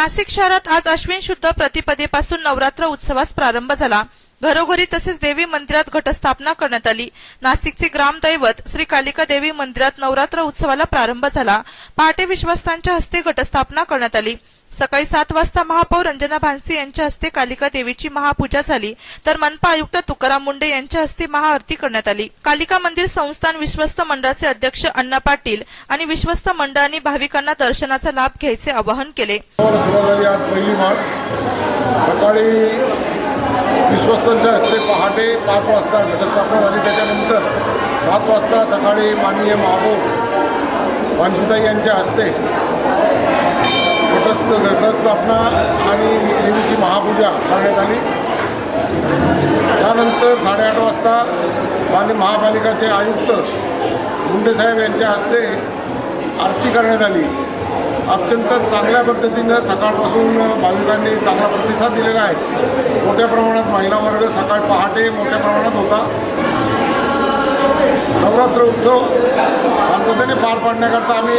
नाशिक शहरात आज अश्विन शुद्ध प्रतिपदेपासून नवरात्र उत्सवास प्रारंभ झाला. घरोघरी तसेच देवी मंदिरात घटस्थापना करण्यात आली. नाशिकचे ग्रामदैवत श्री कालिका देवी मंदिरात नवरात्र उत्सवाला प्रारंभ झाला. पहाटे विश्वस्तांच्या हस्ते घटस्थापना करण्यात आली. सकाळी सात वाजता महापौर रंजना भानसी यांच्या हस्ते कालिका देवीची महापूजा झाली. तर मनपा आयुक्त तुकाराम मुंडे यांच्या हस्ते महाआरती करण्यात आली. कालिका मंदिर संस्थान विश्वस्त मंडळाचे अध्यक्ष अण्णा पाटील आणि विश्वस्त मंडळांनी भाविकांना दर्शनाचा लाभ घ्यायचे आवाहन केले. पहिली सकाळी विश्वस्तांच्या हस्ते पहाटे पाच वाजता घटस्थापना झाली. त्याच्यानंतर सात वाजता सकाळी माननीय महापौर वांशिताई यांच्या हस्ते घटस्थ घटस्थापना आणि देवीची महापूजा करण्यात आली. त्यानंतर साडेआठ वाजता माननीय महापालिकाचे आयुक्त मुंडेसाहेब यांच्या हस्ते आरती करण्यात आली. अत्यंत चांगल्या पद्धतीनं सकाळपासून भाविकांनी चांगला प्रतिसाद दिलेला आहे. मोठ्या प्रमाणात महिला वर्ग सकाळ पहाटे मोठ्या प्रमाणात होता. नवरात्र उत्सव शांततेने पार पाडण्याकरता आम्ही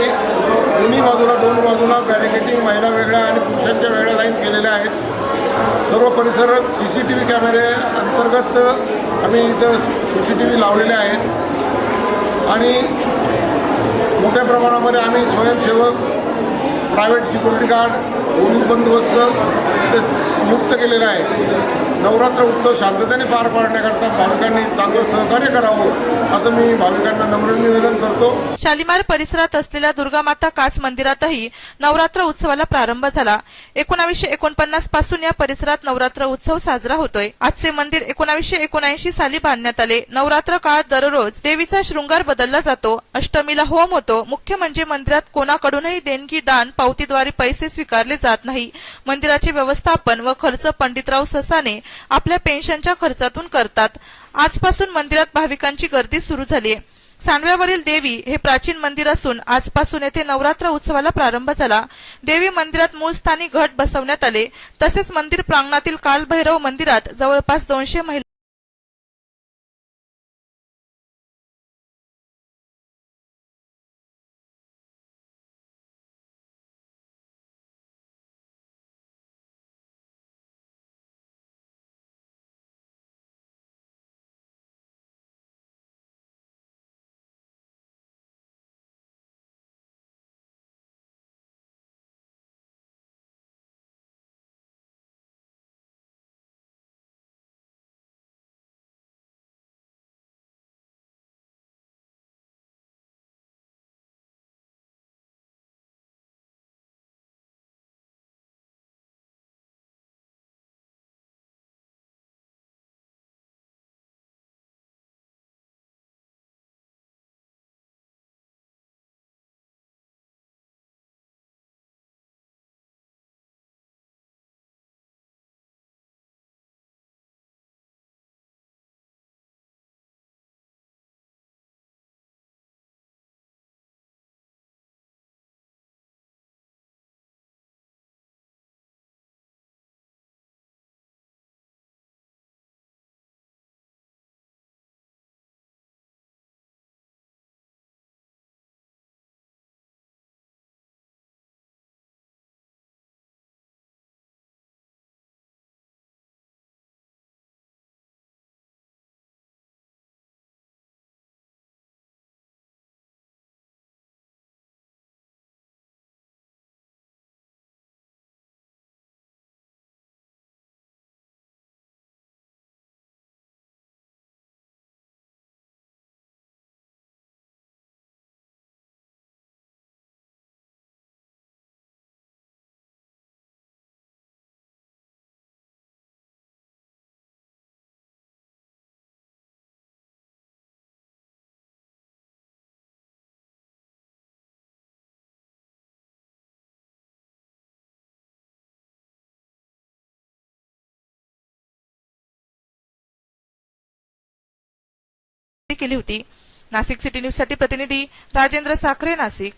दोन्ही बाजूला दोन बाजूला बॅरिकेटिंग महिला वेगळ्या आणि पुरुषांच्या वेगळ्या लाईन केलेल्या आहेत. सर्व परिसरात सी सी टी व्ही कॅमेरे अंतर्गत आम्ही इथं सी सी टी व्ही लावलेले आहेत. आणि मोठ्या प्रमाणामध्ये आम्ही स्वयंसेवक प्रायव्हेट सिक्युरिटी गार्ड पोलीस बंदोबस्त नियुक्त केलेला आहे. नवरात्र उत्सव शांततेने पार पाडण्याकरता भाविकांनी चांगलं सहकार्य करावं असं मी भाविकांना नम्र निवेदन करतो. शालिमार परिसरात असलेल्या दुर्गामाता काच मंदिरातही नवरात्र उत्सवाला प्रारंभ झाला. एकोणावीसशे एकोणपन्नासपासून या परिसरात नवरात्र उत्सव साजरा होतोय. आजचे मंदिर एकोणावीसशे एकोणऐंशी साली बांधण्यात आले. नवरात्र काळात दररोज देवीचा शृंगार बदलला जातो. अष्टमीला होम होतो. मुख्य म्हणजे मंदिरात कोणाकडूनही देणगी दान पावतीद्वारे पैसे स्वीकारले जात नाही. मंदिराचे व्यवस्थापन व खर्च पंडितराव ससाने आपल्या पेन्शनच्या खर्चातून करतात. आजपासून मंदिरात भाविकांची गर्दी सुरू झाली आहे सांडव्यावरील देवी हे प्राचीन मंदिर असून आजपासून येथे नवरात्र उत्सवाला प्रारंभ झाला. देवी मंदिरात मूळ स्थानी घट बसवण्यात आले. तसेच मंदिर प्रांगणातील कालभैरव मंदिरात जवळपास दोनशे महिला केली होती. नाशिक सिटी न्यूजसाठी प्रतिनिधी राजेंद्र साखरे नाशिक.